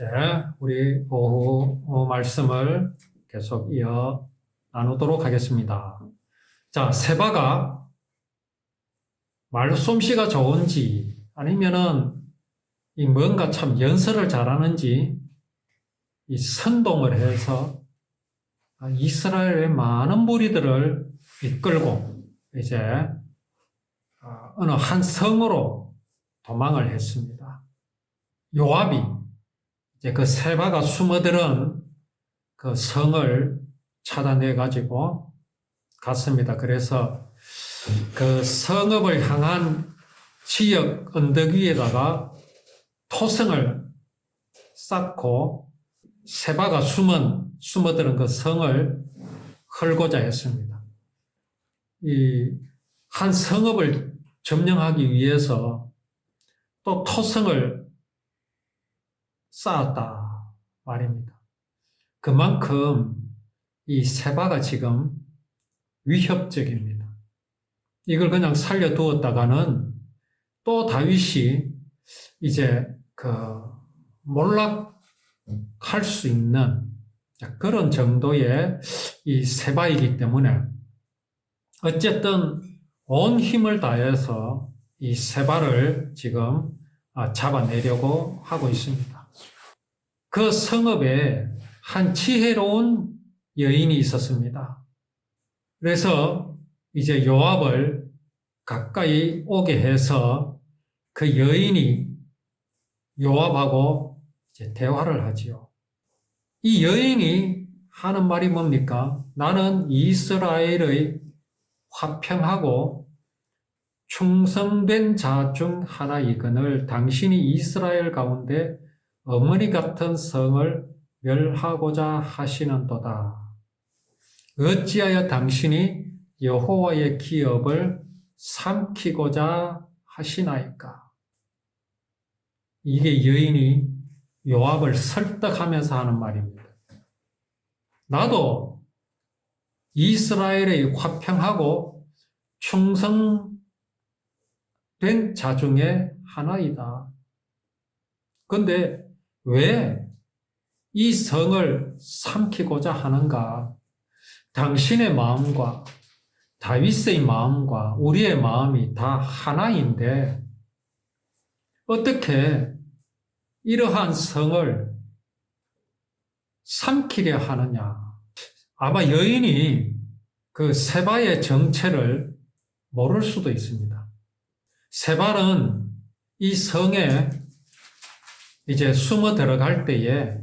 자, 우리 오후 어, 말씀을 계속 이어 나누도록 하겠습니다. 자, 세바가 말솜씨가 좋은지 아니면은 이 뭔가 참 연설을 잘하는지 이 선동을 해서 아, 이스라엘의 많은 무리들을 이끌고 이제 아, 어느 한 성으로 도망을 했습니다. 요압이 이제 그 세바가 숨어들은 그 성을 찾아내 가지고 갔습니다. 그래서 그 성읍을 향한 지역 언덕 위에다가 토성을 쌓고 세바가 숨은 숨어드는 그 성을 헐고자 했습니다. 이 한 성읍을 점령하기 위해서 또 토성을 쌓았다 말입니다. 그만큼 이 세바가 지금 위협적입니다. 이걸 그냥 살려두었다가는 또 다윗이 이제 그 몰락할 수 있는 그런 정도의 이 세바이기 때문에 어쨌든 온 힘을 다해서 이 세바를 지금 아, 잡아내려고 하고 있습니다. 그 성읍에 한 지혜로운 여인이 있었습니다. 그래서 이제 요압을 가까이 오게 해서 그 여인이 요압하고 대화를 하지요. 이 여인이 하는 말이 뭡니까? 나는 이스라엘의 화평하고 충성된 자 중 하나이거늘 당신이 이스라엘 가운데 어머니 같은 성을 멸하고자 하시는도다. 어찌하여 당신이 여호와의 기업을 삼키고자 하시나이까? 이게 여인이 요압을 설득하면서 하는 말입니다. 나도 이스라엘의 화평하고 충성된 자 중에 하나이다. 근데 왜 이 성을 삼키고자 하는가? 당신의 마음과 다윗의 마음과 우리의 마음이 다 하나인데 어떻게 이러한 성을 삼키려 하느냐? 아마 여인이 그 세바의 정체를 모를 수도 있습니다. 세바는 이 성에 이제 숨어 들어갈 때에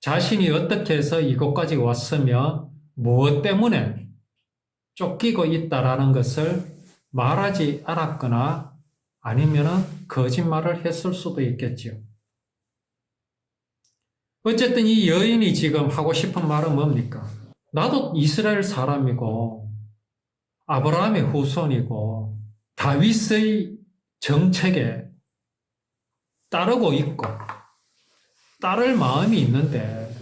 자신이 어떻게 해서 이곳까지 왔으며 무엇 때문에 쫓기고 있다라는 것을 말하지 않았거나 아니면 거짓말을 했을 수도 있겠지요. 어쨌든 이 여인이 지금 하고 싶은 말은 뭡니까? 나도 이스라엘 사람이고 아브라함의 후손이고 다윗의 정책에 따르고 있고 따를 마음이 있는데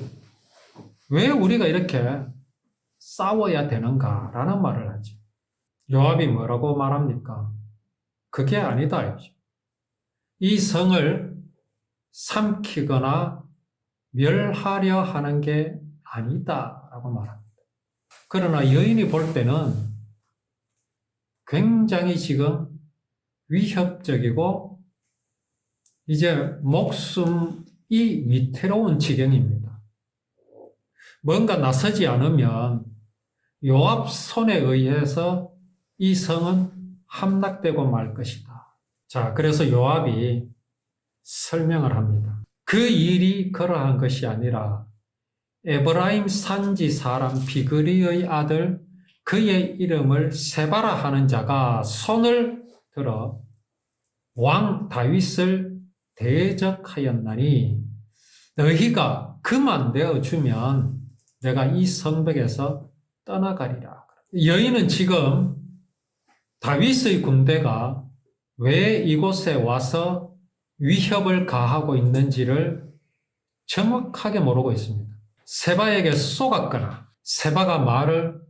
왜 우리가 이렇게 싸워야 되는가라는 말을 하죠. 요압이 뭐라고 말합니까? 그게 아니다. 이 성을 삼키거나 멸하려 하는 게 아니다 라고 말합니다. 그러나 여인이 볼 때는 굉장히 지금 위협적이고 이제 목숨이 위태로운 지경입니다. 뭔가 나서지 않으면 요압 손에 의해서 이 성은 함락되고 말 것이다. 자, 그래서 요압이 설명을 합니다. 그 일이 그러한 것이 아니라 에브라임 산지 사람 비그리의 아들 그의 이름을 세바라 하는 자가 손을 들어 왕 다윗을 대적하였나니 너희가 그만 내어 주면 내가 이 성벽에서 떠나가리라. 여인은 지금 다윗의 군대가 왜 이곳에 와서 위협을 가하고 있는지를 정확하게 모르고 있습니다. 세바에게 쏘갔거나 세바가 말을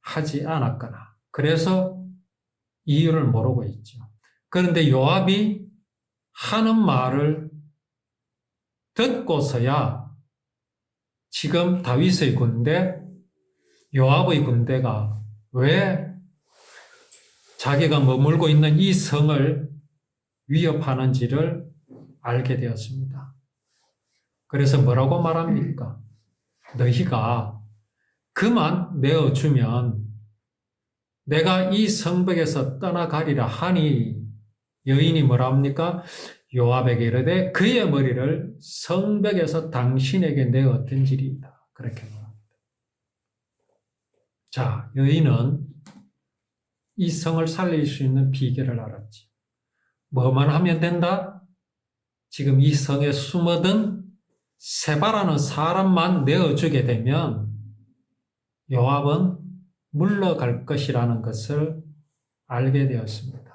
하지 않았거나 그래서 이유를 모르고 있죠. 그런데 요압이 하는 말을 듣고서야 지금 다윗의 군대, 요압의 군대가 왜 자기가 머물고 있는 이 성을 위협하는지를 알게 되었습니다. 그래서 뭐라고 말합니까? 너희가 그만 내어주면 내가 이 성벽에서 떠나가리라 하니 여인이 뭐라 합니까? 요압에게 이르되 그의 머리를 성벽에서 당신에게 내어 던지리이다. 그렇게 말합니다. 자, 여인은 이 성을 살릴 수 있는 비결을 알았지. 뭐만 하면 된다? 지금 이 성에 숨어든 세바라는 사람만 내어주게 되면 요압은 물러갈 것이라는 것을 알게 되었습니다.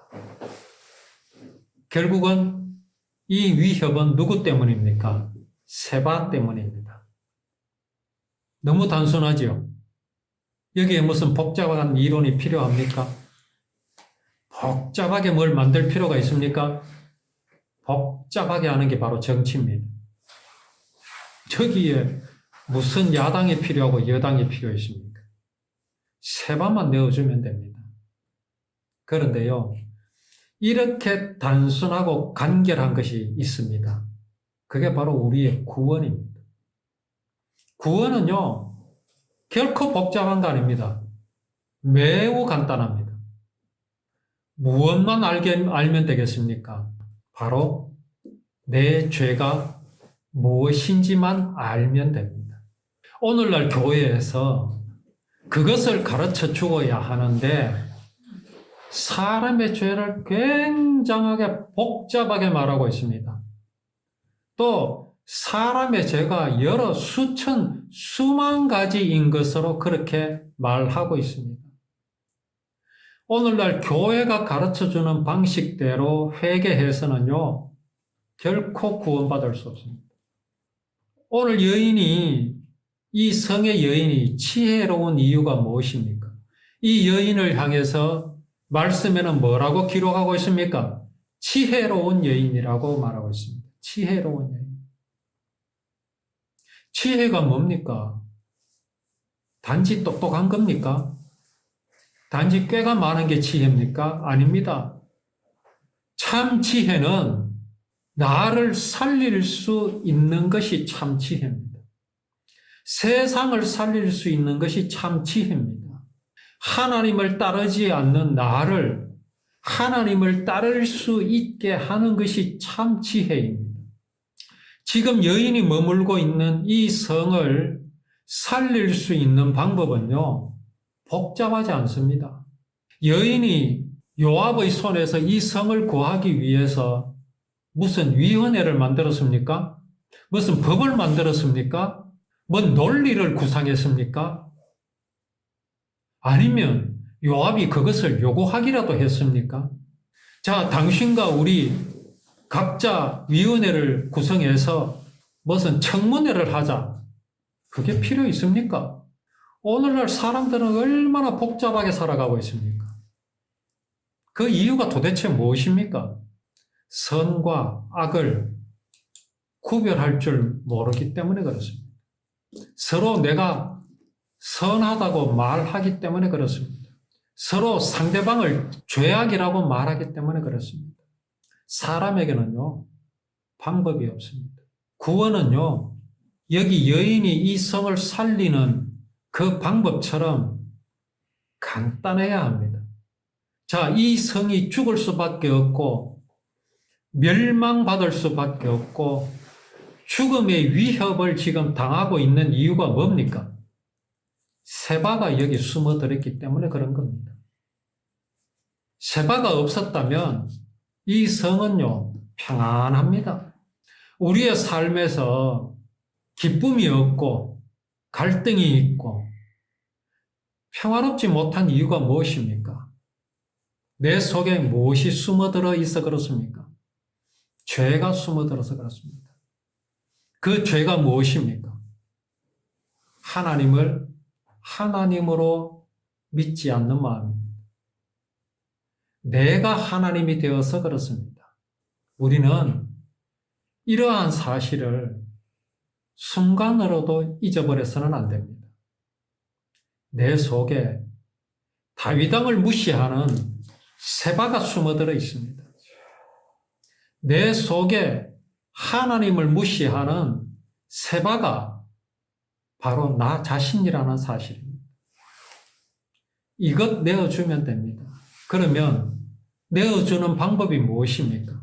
결국은 이 위협은 누구 때문입니까? 세바 때문입니다. 너무 단순하지요? 여기에 무슨 복잡한 이론이 필요합니까? 복잡하게 뭘 만들 필요가 있습니까? 복잡하게 하는 게 바로 정치입니다. 저기에 무슨 야당이 필요하고 여당이 필요 있습니까? 세바만 내어주면 됩니다. 그런데요, 이렇게 단순하고 간결한 것이 있습니다. 그게 바로 우리의 구원입니다. 구원은요, 결코 복잡한 거 아닙니다. 매우 간단합니다. 무엇만 알게, 알면 되겠습니까? 바로 내 죄가 무엇인지만 알면 됩니다. 오늘날 교회에서 그것을 가르쳐 주어야 하는데 사람의 죄를 굉장하게 복잡하게 말하고 있습니다. 또 사람의 죄가 여러 수천, 수만 가지인 것으로 그렇게 말하고 있습니다. 오늘날 교회가 가르쳐 주는 방식대로 회개해서는요, 결코 구원받을 수 없습니다. 오늘 여인이, 이 성의 여인이 지혜로운 이유가 무엇입니까? 이 여인을 향해서 말씀에는 뭐라고 기록하고 있습니까? 지혜로운 여인이라고 말하고 있습니다. 지혜로운 여인. 지혜가 뭡니까? 단지 똑똑한 겁니까? 단지 꾀가 많은 게 지혜입니까? 아닙니다. 참 지혜는 나를 살릴 수 있는 것이 참 지혜입니다. 세상을 살릴 수 있는 것이 참 지혜입니다. 하나님을 따르지 않는 나를 하나님을 따를 수 있게 하는 것이 참 지혜입니다. 지금 여인이 머물고 있는 이 성을 살릴 수 있는 방법은요, 복잡하지 않습니다. 여인이 요압의 손에서 이 성을 구하기 위해서 무슨 위원회를 만들었습니까? 무슨 법을 만들었습니까? 뭔 논리를 구상했습니까? 아니면 요압이 그것을 요구하기라도 했습니까? 자, 당신과 우리 각자 위원회를 구성해서 무슨 청문회를 하자. 그게 필요 있습니까? 오늘날 사람들은 얼마나 복잡하게 살아가고 있습니까? 그 이유가 도대체 무엇입니까? 선과 악을 구별할 줄 모르기 때문에 그렇습니다. 서로 내가 선하다고 말하기 때문에 그렇습니다. 서로 상대방을 죄악이라고 말하기 때문에 그렇습니다. 사람에게는요, 방법이 없습니다. 구원은요, 여기 여인이 이 성을 살리는 그 방법처럼 간단해야 합니다. 자, 이 성이 죽을 수밖에 없고, 멸망받을 수밖에 없고, 죽음의 위협을 지금 당하고 있는 이유가 뭡니까? 세바가 여기 숨어 들었기 때문에 그런 겁니다. 세바가 없었다면 이 성은요, 평안합니다. 우리의 삶에서 기쁨이 없고 갈등이 있고 평화롭지 못한 이유가 무엇입니까? 내 속에 무엇이 숨어들어 있어 그렇습니까? 죄가 숨어들어서 그렇습니다. 그 죄가 무엇입니까? 하나님을 하나님으로 믿지 않는 마음입니다. 내가 하나님이 되어서 그렇습니다. 우리는 이러한 사실을 순간으로도 잊어버려서는 안 됩니다. 내 속에 다윗왕을 무시하는 세바가 숨어들어 있습니다. 내 속에 하나님을 무시하는 세바가 바로 나 자신이라는 사실입니다. 이것 내어주면 됩니다. 그러면 내어주는 방법이 무엇입니까?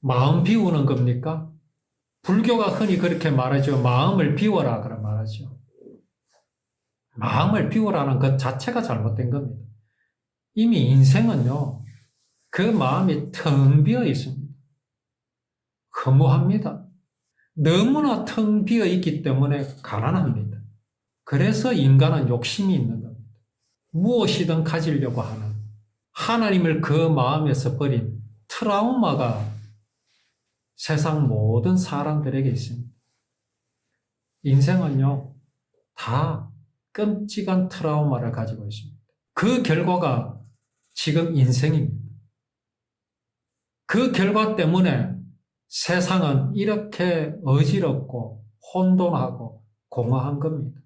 마음 비우는 겁니까? 불교가 흔히 그렇게 말하죠. 마음을 비워라 그런 말하죠. 마음을 비우라는 것 자체가 잘못된 겁니다. 이미 인생은요, 그 마음이 텅 비어 있습니다. 허무합니다. 너무나 텅 비어 있기 때문에 가난합니다. 그래서 인간은 욕심이 있는 겁니다. 무엇이든 가지려고 하는 하나님을 그 마음에서 버린 트라우마가 세상 모든 사람들에게 있습니다. 인생은요, 다 끔찍한 트라우마를 가지고 있습니다. 그 결과가 지금 인생입니다. 그 결과 때문에 세상은 이렇게 어지럽고 혼돈하고 공허한 겁니다.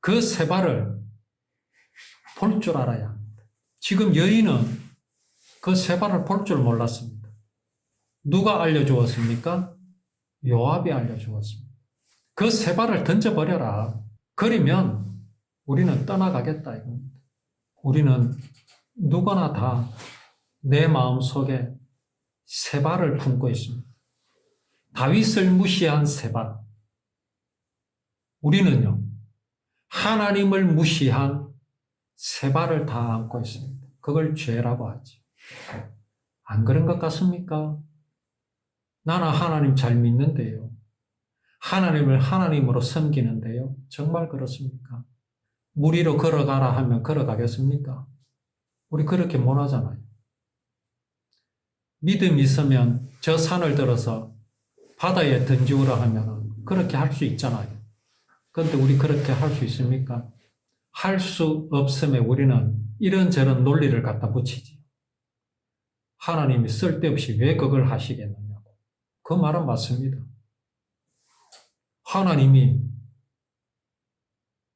그 세발을 볼 줄 알아야 합니다. 지금 여인은 그 세발을 볼 줄 몰랐습니다. 누가 알려주었습니까? 요압이 알려주었습니다. 그 세발을 던져버려라. 그러면 우리는 떠나가겠다 이겁니다. 우리는 누구나 다 내 마음 속에 세발을 품고 있습니다. 다윗을 무시한 세발. 우리는요, 하나님을 무시한 세발을 다 안고 있습니다. 그걸 죄라고 하죠. 안 그런 것 같습니까? 나는 하나님 잘 믿는데요. 하나님을 하나님으로 섬기는데요. 정말 그렇습니까? 물 위로 걸어가라 하면 걸어가겠습니까? 우리 그렇게 못 하잖아요. 믿음 있으면 저 산을 들어서 바다에 던지우라 하면 그렇게 할 수 있잖아요. 그런데 우리 그렇게 할 수 있습니까? 할 수 없으면 우리는 이런저런 논리를 갖다 붙이지. 하나님이 쓸데없이 왜 그걸 하시겠느냐고. 그 말은 맞습니다. 하나님이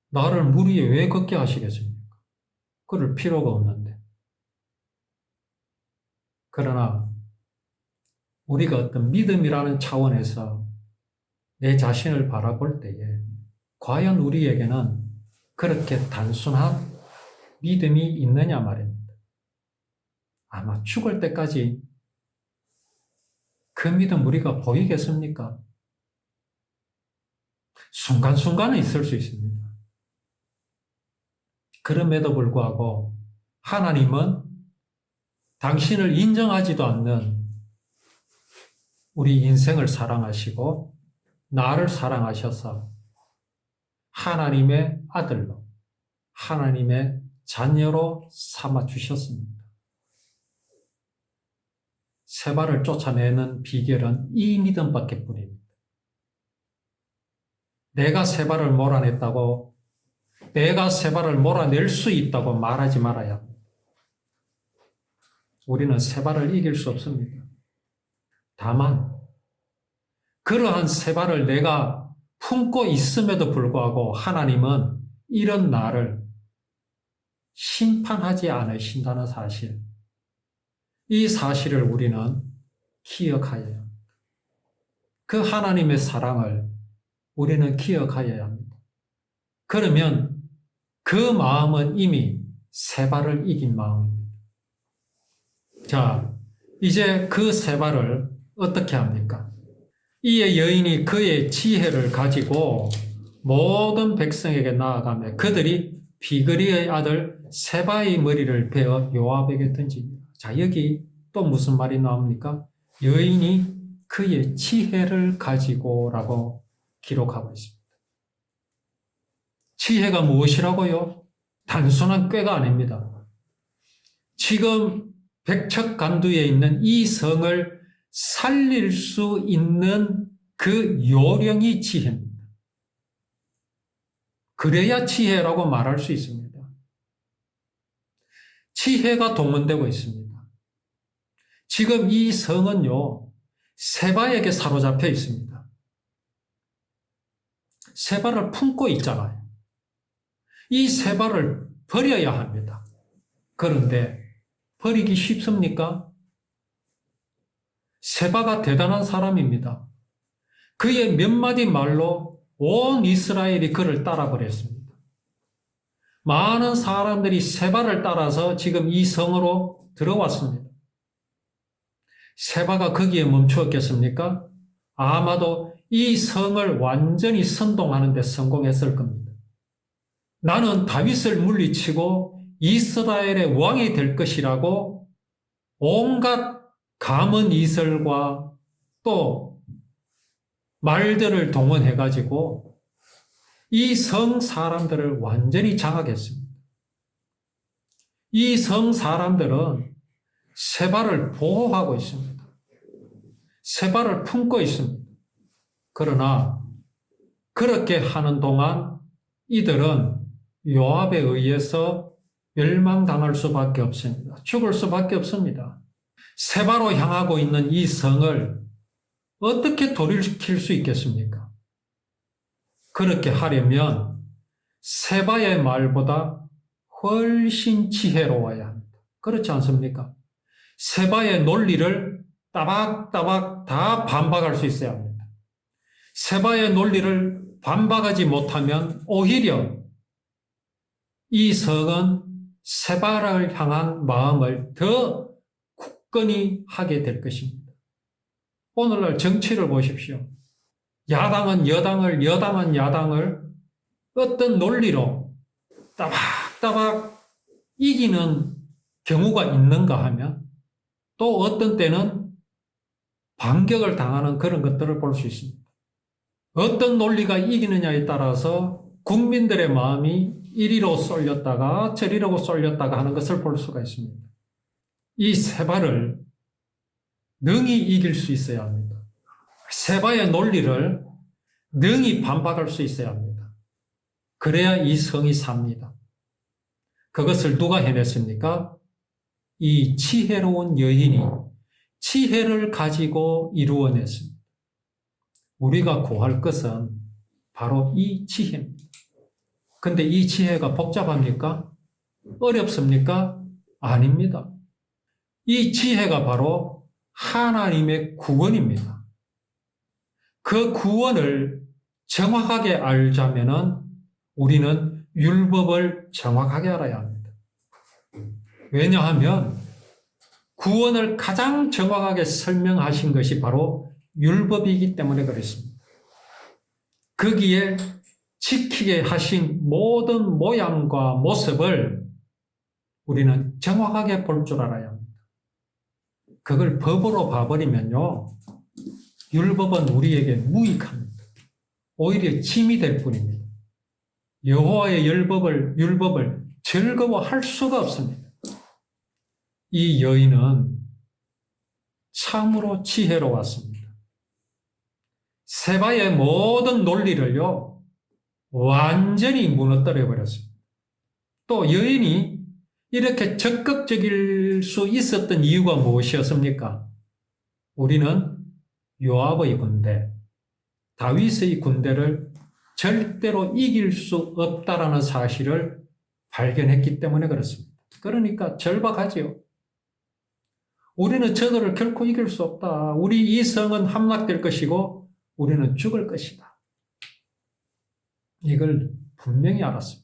나를 물 위에 왜 걷게 하시겠습니까? 그럴 필요가 없는데. 그러나 우리가 어떤 믿음이라는 차원에서 내 자신을 바라볼 때에 과연 우리에게는 그렇게 단순한 믿음이 있느냐 말입니다. 아마 죽을 때까지 그 믿음 우리가 보이겠습니까? 순간순간은 있을 수 있습니다. 그럼에도 불구하고 하나님은 당신을 인정하지도 않는 우리 인생을 사랑하시고 나를 사랑하셔서 하나님의 아들로 하나님의 자녀로 삼아 주셨습니다. 세발을 쫓아내는 비결은 이 믿음밖에 뿐입니다. 내가 세발을 몰아냈다고 내가 세발을 몰아낼 수 있다고 말하지 말아야 합니다. 우리는 세발을 이길 수 없습니다. 다만 그러한 세발을 내가 품고 있음에도 불구하고 하나님은 이런 나를 심판하지 않으신다는 사실. 이 사실을 우리는 기억하여야 합니다. 그 하나님의 사랑을 우리는 기억하여야 합니다. 그러면 그 마음은 이미 세발을 이긴 마음입니다. 자, 이제 그 세발을 어떻게 합니까? 이에 여인이 그의 지혜를 가지고 모든 백성에게 나아가며 그들이 비그리의 아들 세바의 머리를 베어 요압에게 던집니다. 자, 여기 또 무슨 말이 나옵니까? 여인이 그의 지혜를 가지고라고 기록하고 있습니다. 지혜가 무엇이라고요? 단순한 꾀가 아닙니다. 지금 백척간두에 있는 이 성을 살릴 수 있는 그 요령이 지혜입니다. 그래야 지혜라고 말할 수 있습니다. 지혜가 동원되고 있습니다. 지금 이 성은요, 세바에게 사로잡혀 있습니다. 세발을 품고 있잖아요. 이 세발을 버려야 합니다. 그런데 버리기 쉽습니까? 세바가 대단한 사람입니다. 그의 몇 마디 말로 온 이스라엘이 그를 따라버렸습니다. 많은 사람들이 세바를 따라서 지금 이 성으로 들어왔습니다. 세바가 거기에 멈추었겠습니까? 아마도 이 성을 완전히 선동하는 데 성공했을 겁니다. 나는 다윗을 물리치고 이스라엘의 왕이 될 것이라고 온갖 감은 이설과 또 말들을 동원해가지고 이 성 사람들을 완전히 장악했습니다. 이 성 사람들은 세발을 보호하고 있습니다. 세발을 품고 있습니다. 그러나 그렇게 하는 동안 이들은 요압에 의해서 멸망당할 수밖에 없습니다. 죽을 수밖에 없습니다. 세바로 향하고 있는 이 성을 어떻게 돌이킬 수 있겠습니까? 그렇게 하려면 세바의 말보다 훨씬 지혜로워야 합니다. 그렇지 않습니까? 세바의 논리를 따박따박 다 반박할 수 있어야 합니다. 세바의 논리를 반박하지 못하면 오히려 이 성은 세바를 향한 마음을 더 굳건히 하게 될 것입니다. 오늘날 정치를 보십시오. 야당은 여당을, 여당은 야당을 어떤 논리로 따박따박 이기는 경우가 있는가 하면 또 어떤 때는 반격을 당하는 그런 것들을 볼 수 있습니다. 어떤 논리가 이기느냐에 따라서 국민들의 마음이 이리로 쏠렸다가 저리로 쏠렸다가 하는 것을 볼 수가 있습니다. 이 세바를 능히 이길 수 있어야 합니다. 세바의 논리를 능히 반박할 수 있어야 합니다. 그래야 이 성이 삽니다. 그것을 누가 해냈습니까? 이 지혜로운 여인이 지혜를 가지고 이루어냈습니다. 우리가 구할 것은 바로 이 지혜입니다. 근데 이 지혜가 복잡합니까? 어렵습니까? 아닙니다. 이 지혜가 바로 하나님의 구원입니다. 그 구원을 정확하게 알자면은 우리는 율법을 정확하게 알아야 합니다. 왜냐하면 구원을 가장 정확하게 설명하신 것이 바로 율법이기 때문에 그렇습니다. 거기에 지키게 하신 모든 모양과 모습을 우리는 정확하게 볼줄 합니다. 그걸 법으로 봐버리면요, 율법은 우리에게 무익합니다. 오히려 침이 될 뿐입니다. 여호와의 율법을 율법을 즐거워할 수가 없습니다. 이 여인은 참으로 지혜로웠습니다. 세바의 모든 논리를요 완전히 무너뜨려 버렸습니다. 또 여인이 이렇게 적극적일 수 있었던 이유가 무엇이었습니까? 우리는 요압의 군대, 다윗의 군대를 절대로 이길 수 없다라는 사실을 발견했기 때문에 그렇습니다. 그러니까 절박하지요. 우리는 저들을 결코 이길 수 없다. 우리 이 성은 함락될 것이고 우리는 죽을 것이다. 이걸 분명히 알았습니다.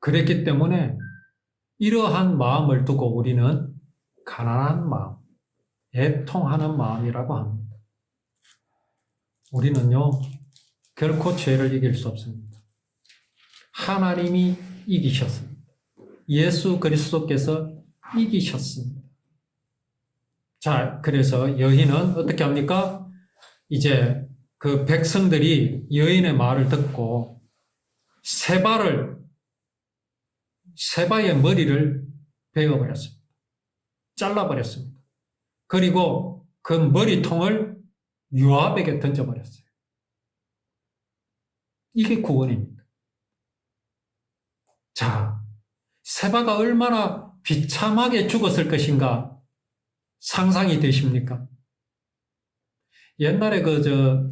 그랬기 때문에 이러한 마음을 두고 우리는 가난한 마음, 애통하는 마음이라고 합니다. 우리는요, 결코 죄를 이길 수 없습니다. 하나님이 이기셨습니다. 예수 그리스도께서 이기셨습니다. 자, 그래서 여인은 어떻게 합니까? 이제 그 백성들이 여인의 말을 듣고 세발을 세바의 머리를 베어버렸습니다. 잘라버렸습니다. 그리고 그 머리통을 요압에게 던져버렸어요. 이게 구원입니다. 자, 세바가 얼마나 비참하게 죽었을 것인가 상상이 되십니까? 옛날에 그, 저,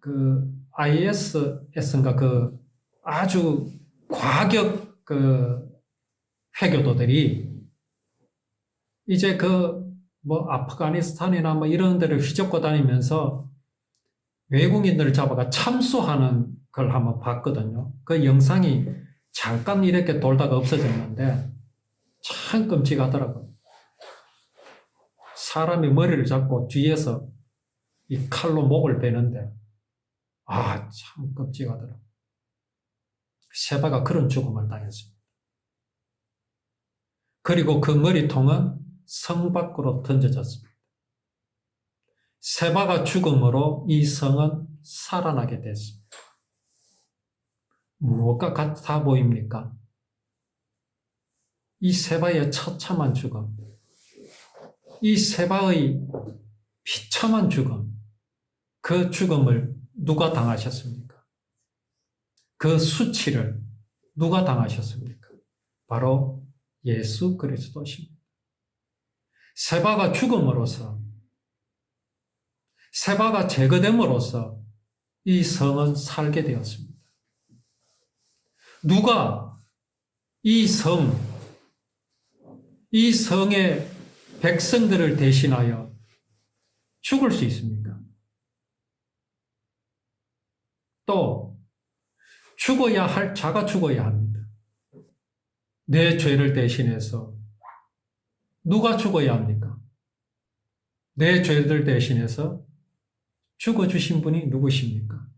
그, ISS인가 그 아주 과격 그 회교도들이 이제 그 뭐 아프가니스탄이나 뭐 이런 데를 휘젓고 다니면서 외국인들을 잡아가 참수하는 걸 한번 봤거든요. 그 영상이 잠깐 이렇게 돌다가 없어졌는데 참 끔찍하더라고요. 사람이 머리를 잡고 뒤에서 이 칼로 목을 베는데 아, 참 끔찍하더라고요. 세바가 그런 죽음을 당했습니다. 그리고 그 머리통은 성 밖으로 던져졌습니다. 세바가 죽음으로 이 성은 살아나게 됐습니다. 무엇과 같아 보입니까? 이 세바의 처참한 죽음, 이 세바의 비참한 죽음, 그 죽음을 누가 당하셨습니까? 그 수치를 누가 당하셨습니까? 바로 예수 그리스도십니다. 세바가 죽음으로써 세바가 제거됨으로써 이 성은 살게 되었습니다. 누가 이 성, 이 성의 백성들을 대신하여 죽을 수 있습니까? 또 죽어야 할 자가 죽어야 합니다. 내 죄를 대신해서 누가 죽어야 합니까? 내 죄를 대신해서 죽어주신 분이 누구십니까?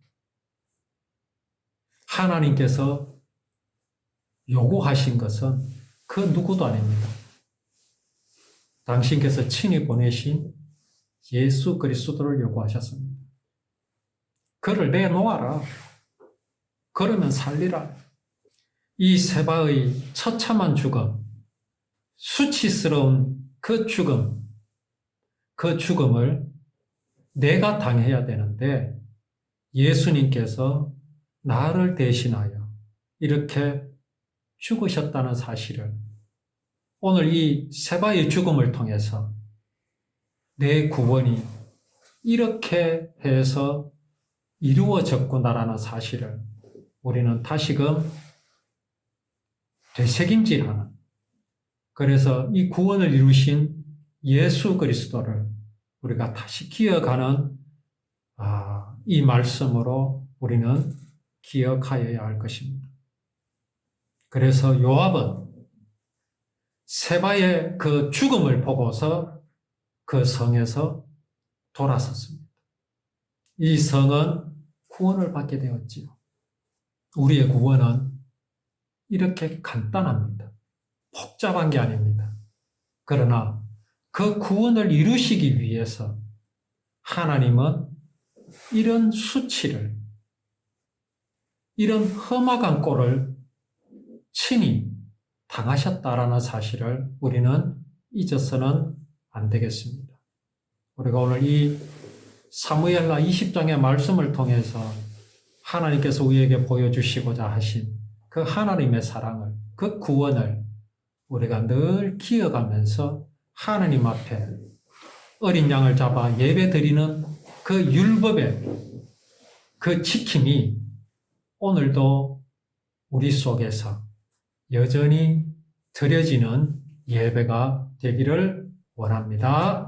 하나님께서 요구하신 것은 그 누구도 아닙니다. 당신께서 친히 보내신 예수 그리스도를 요구하셨습니다. 그를 내놓아라. 그러면 살리라. 이 세바의 처참한 죽음, 수치스러운 그 죽음, 그 죽음을 내가 당해야 되는데 예수님께서 나를 대신하여 이렇게 죽으셨다는 사실을 오늘 이 세바의 죽음을 통해서 내 구원이 이렇게 해서 이루어졌구나라는 사실을 우리는 다시금 되새김질하는 그래서 이 구원을 이루신 예수 그리스도를 우리가 다시 기억하는 아, 이 말씀으로 우리는 기억하여야 할 것입니다. 그래서 요압은 세바의 그 죽음을 보고서 그 성에서 돌아섰습니다. 이 성은 구원을 받게 되었지요. 우리의 구원은 이렇게 간단합니다. 복잡한 게 아닙니다. 그러나 그 구원을 이루시기 위해서 하나님은 이런 수치를, 이런 험악한 꼴을 친히 당하셨다라는 사실을 우리는 잊어서는 안 되겠습니다. 우리가 오늘 이 사무엘라 20장의 말씀을 통해서 하나님께서 우리에게 보여주시고자 하신 그 하나님의 사랑을, 그 구원을 우리가 늘 기억하면서 하나님 앞에 어린 양을 잡아 예배 드리는 그 율법의 그 지킴이 오늘도 우리 속에서 여전히 드려지는 예배가 되기를 원합니다.